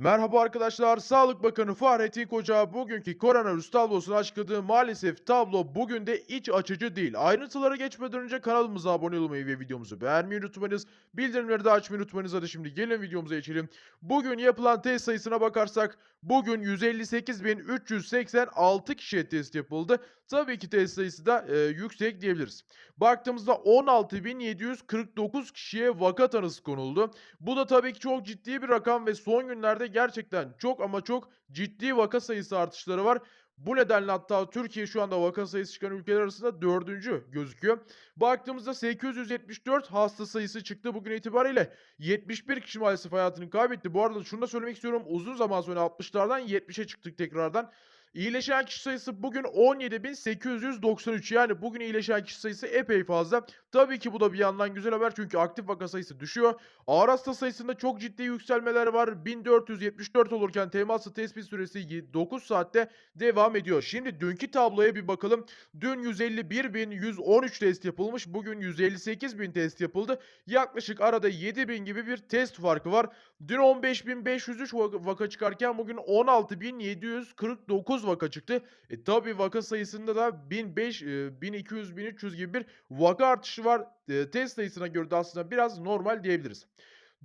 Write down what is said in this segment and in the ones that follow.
Merhaba arkadaşlar, Sağlık Bakanı Fahrettin Koca bugünkü koronavirüs tablosunu açıkladı. Maalesef tablo bugün de iç açıcı değil. Ayrıntılara geçmeden önce kanalımıza abone olmayı ve videomuzu beğenmeyi unutmayınız. Bildirimleri de açmayı unutmayınız. Hadi şimdi gelin videomuza geçelim. Bugün yapılan test sayısına bakarsak bugün 158.386 kişiye test yapıldı. Tabii ki test sayısı da e, yüksek diyebiliriz. Baktığımızda 16.749 kişiye vaka tanısı konuldu. Bu da tabii ki çok ciddi bir rakam ve son günlerde gerçekten çok ama çok ciddi vaka sayısı artışları var. Bu nedenle hatta Türkiye şu anda vaka sayısı çıkan ülkeler arasında dördüncü gözüküyor. Baktığımızda 874 hasta sayısı çıktı bugün itibariyle. 71 kişi maalesef hayatını kaybetti. Bu arada şunu da söylemek istiyorum. Uzun zaman sonra 60'lardan 70'e çıktık tekrardan. İyileşen kişi sayısı bugün 17.893. Yani bugün iyileşen kişi sayısı epey fazla. Tabii ki bu da bir yandan güzel haber çünkü aktif vaka sayısı düşüyor. Ağır hasta sayısında çok ciddi yükselmeler var. 1474 olurken temaslı tespit süresi 9 saatte devam ediyor. Şimdi dünkü tabloya bir bakalım. Dün 151.113 test yapılmış. Bugün 158.000 test yapıldı. Yaklaşık arada 7.000 gibi bir test farkı var. Dün 15.503 vaka, çıkarken bugün 16.749 vaka çıktı. E tabi vaka sayısında da 1500, e, 1200, 1300 gibi bir vaka artışı var. E, test sayısına göre de aslında biraz normal diyebiliriz.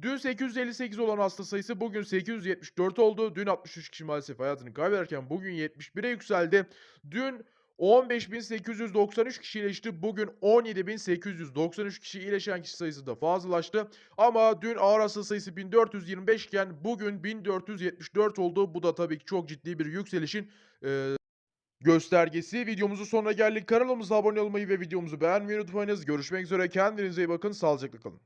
Dün 858 olan hasta sayısı bugün 874 oldu. Dün 63 kişi maalesef hayatını kaybederken bugün 71'e yükseldi. Dün 15.893 kişi iyileşti. Bugün 17.893 kişi iyileşen kişi sayısı da fazlalaştı. Ama dün ağır hasta sayısı 1425 iken bugün 1474 oldu. Bu da tabii ki çok ciddi bir yükselişin e, göstergesi. Videomuzun sonuna geldik. Kanalımıza abone olmayı ve videomuzu beğenmeyi unutmayınız. Görüşmek üzere. Kendinize iyi bakın. Sağlıcakla kalın.